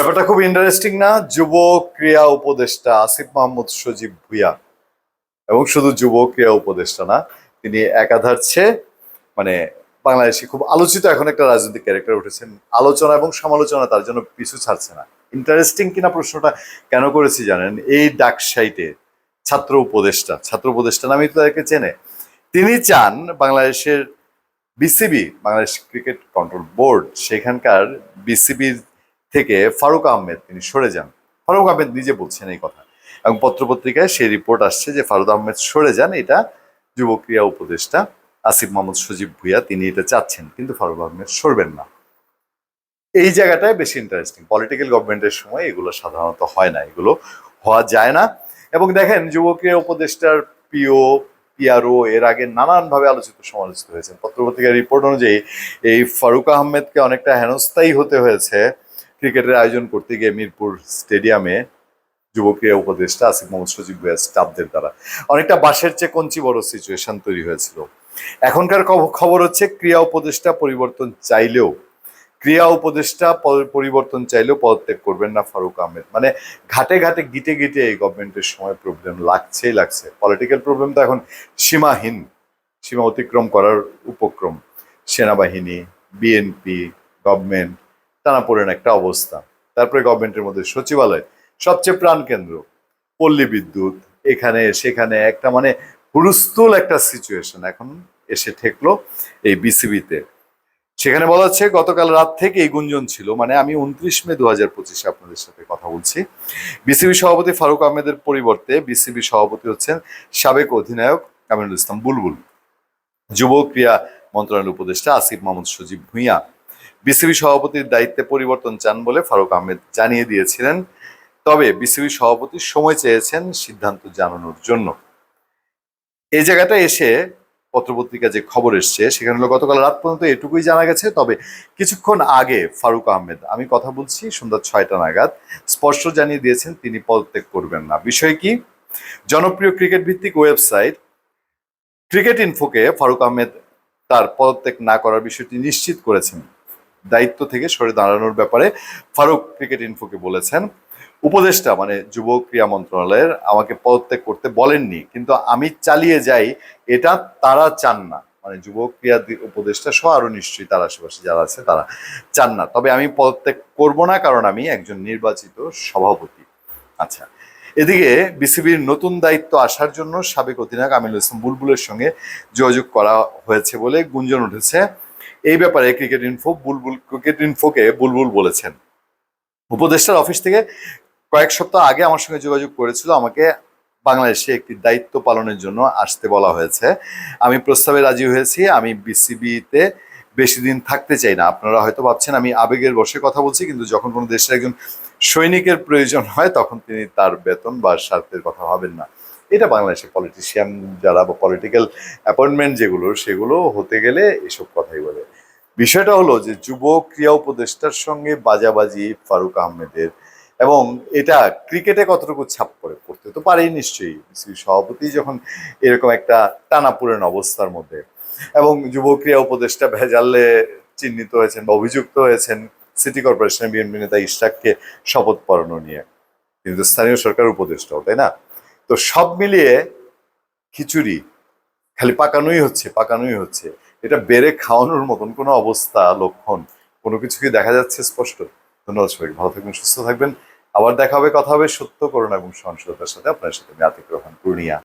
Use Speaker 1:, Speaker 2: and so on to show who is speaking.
Speaker 1: ব্যাপারটা খুব ইন্টারেস্টিং না? যুব ক্রিয়া উপদেষ্টা আসিফ মাহমুদ সজীব ভুইয়া। এবং শুধু যুব ক্রিয়া উপদেষ্টা না, তিনি একাধারছে মানে বাংলাদেশে খুব আলোচিত এখন একটা রাজনৈতিক ক্যারেক্টার উঠেছেন। আলোচনা এবং সমালোচনা তার জন্য পিছু ছাড়ছে না। ইন্টারেস্টিং কিনা প্রশ্নটা কেন করেছি জানেন? এই ডাক সাইটে ছাত্র উপদেষ্টা ছাত্র উপদেষ্টা নামে তো তাদেরকে চেনে। তিনি চান বাংলাদেশের BCB Bangladesh cricket control board সেখানকার বিসিবির থেকে ফারুক আহমেদ, তিনি সরে যান। ফারুক আহমেদ নিজে বলছেন এই কথা। এবং পত্রপত্রিকায় সেই রিপোর্ট আসছে যে ফারুক আহমেদ সরে যান, এটা যুব ক্রিয়া উপদেষ্টা আসিফ মোহাম্মদ সজীব ভুইয়া, তিনি এটা চাচ্ছেন, কিন্তু ফারুক আহমেদ সরবেন না। এই জায়গাটায় বেশি ইন্টারেস্টিং পলিটিক্যাল গভর্নমেন্টের সময় এগুলো সাধারণত হয় না, এগুলো হওয়া যায় না। এবং দেখেন যুব ক্রিয়া উপদেষ্টার পিও, পিআরও এর আগে নানানভাবে আলোচিত সমালোচিত হয়েছেন। পত্রপত্রিকার রিপোর্ট অনুযায়ী এই ফারুক আহমেদকে অনেকটা হেনস্থায়ী হতে হয়েছে। ক্রিকেটের আয়োজন করতে গিয়ে মিরপুর স্টেডিয়ামে যুব ক্রীড়া উপদেষ্টা আসিফ মোহাম্মদ সজিব স্টাফদের দ্বারা। অনেকটা বাঁশের চেয়ে কঞ্চি বড় সিচুয়েশন তৈরি হয়েছিল। এখনকার খব- খবর হচ্ছে ক্রিয়া উপদেষ্টা পরিবর্তন চাইলেও, ক্রিয়া উপদেষ্টা পরিবর্তন চাইলেও পদত্যাগ করবেন না ফারুক আহমেদ। মানে ঘাটে ঘাটে, গিটে গিটে এই গভর্নমেন্টের সময় প্রবলেম লাগছেই লাগছে। পলিটিক্যাল প্রবলেম তো এখন সীমাহীন, সীমা অতিক্রম করার উপক্রম। সেনাবাহিনী বিএনপি গভর্নমেন্ট টানাপোড়েন একটা অবস্থা। তারপরে গভর্নমেন্টের মধ্যে সচিবালয়, সবচেয়ে প্রাণকেন্দ্র, পল্লী বিদ্যুৎ, এখানে, সেখানে একটা মানে হুলস্থুল একটা সিচুয়েশন এখন এসে ঠেকলো এই বিসিবিতে সেখানে বলা হচ্ছে, গতকাল রাত থেকে এই গুঞ্জন ছিল মানে আমি উনত্রিশ মে দু হাজার পঁচিশে আপনাদের সাথে কথা বলছি। বিসিবি সভাপতি ফারুক আহমেদের পরিবর্তে বিসিবি সভাপতি হচ্ছেন সাবেক অধিনায়ক কামিনুল ইসলাম বুলবুল। যুব ক্রিয়া মন্ত্রণালয়ের উপদেষ্টা আসিফ মাহমুদ সজীব ভুঁইয়া। বিসিবি সভাপতির দায়িত্বে পরিবর্তন চান বলে ফারুক আহমেদ জানিয়ে দিয়েছিলেন। তবে বিসিবি সভাপতি সময় চেয়েছেন সিদ্ধান্ত জানানোর জন্য। এই জায়গাটা এসে পত্রপত্রিকা যে খবর এসছে, সেখানে হলো গতকাল রাত পর্যন্ত এটুকুই জানা গেছে। তবে কিছুক্ষণ আগে ফারুক আহমেদ, আমি কথা বলছি সন্ধ্যা ছয়টা নাগাদ, স্পষ্ট জানিয়ে দিয়েছেন তিনি পদত্যাগ করবেন না। বিষয় কি? জনপ্রিয় ক্রিকেট ভিত্তিক ওয়েবসাইট ক্রিকেট ইনফোকে ফারুক আহমেদ তার পদত্যাগ না করার বিষয়টি নিশ্চিত করেছেন। দায়িত্ব থেকে সরে দাঁড়ানোর ব্যাপারে ফারুক ক্রিকেট ইনফোকে বলেছেন। উপদেষ্টা মানে যুব ক্রিয়া মন্ত্রণালয়ের আমাকে পদত্যাগ করতে বলেননি, কিন্তু আমি চালিয়ে যাই, এটা তারা চান না। মানে যুব ক্রিয়া উপদেষ্টা সহ আরও নিশ্চয়ই তার আশেপাশে যারা আছে তারা চান না। তবে আমি পদত্যাগ করব না, কারণ আমি একজন নির্বাচিত সভাপতি। আচ্ছা এদিকে বিসিবির নতুন দায়িত্ব আসার জন্য সাবেক অধিনায়ক আমিনুল ইসলাম বুলবুলের সঙ্গে যোগাযোগ করা হয়েছে বলে গুঞ্জন উঠেছে। এই ব্যাপারে ক্রিকেট ইনফো বুলবুল ক্রিকেট ইনফোকে বুলবুল বলেছেন। উপদেষ্টার অফিস থেকে কয়েক সপ্তাহ আগে আমার সঙ্গে যোগাযোগ করেছিল, আমাকে বাংলাদেশে একটি দায়িত্ব পালনের জন্য আসতে বলা হয়েছে। আমি প্রস্তাবে রাজি হয়েছি, আমি বিসিবিতে বেশি দিন থাকতে চাই না। আপনারা হয়তো ভাবছেন আমি আবেগের বসে কথা বলছি, কিন্তু যখন কোনো দেশের একজন সৈনিকের প্রয়োজন হয়, তখন তিনি তার বেতন বা স্বার্থের কথা ভাবেন না। এটা বাংলাদেশের পলিটিশিয়ান যারা বা পলিটিক্যাল অ্যাপয়েন্টমেন্ট যেগুলো, সেগুলো হতে গেলে এসব কথাই বলে। বিষয়টা হলো যে যুব ক্রিয়া উপদেষ্টার সঙ্গে বাজাবাজি ফারুক আহমেদের এবং এটা ক্রিকেটে কতটুকু ছাপ পড়ে, পড়তে তো পারেই নিশ্চয়ই। সভাপতি যখন এরকম একটা টানাপুরেন অবস্থার মধ্যে এবং যুব ক্রিয়া উপদেষ্টা ভেজালে চিহ্নিত হয়েছেন বা অভিযুক্ত হয়েছেন সিটি কর্পোরেশনের বিএনপি নেতা ইশরাককে শপথ পড়ানো নিয়ে। কিন্তু স্থানীয় সরকার উপদেষ্টাও, তাই না? তো সব মিলিয়ে খিচুড়ি খালি পাকানোই হচ্ছে পাকানোই হচ্ছে। এটা বেড়ে খাওয়ানোর মতন কোনো অবস্থা, লক্ষণ, কোনো কিছু কি দেখা যাচ্ছে স্পষ্ট। ধন্যবাদ সবাই ভালো থাকবেন, সুস্থ থাকবেন। আবার দেখা হবে, কথা হবে সত্য করোনা এবং সহনশীলতার সাথে। আপনার সাথে আমি আতিক রহমান, পূর্ণিয়া।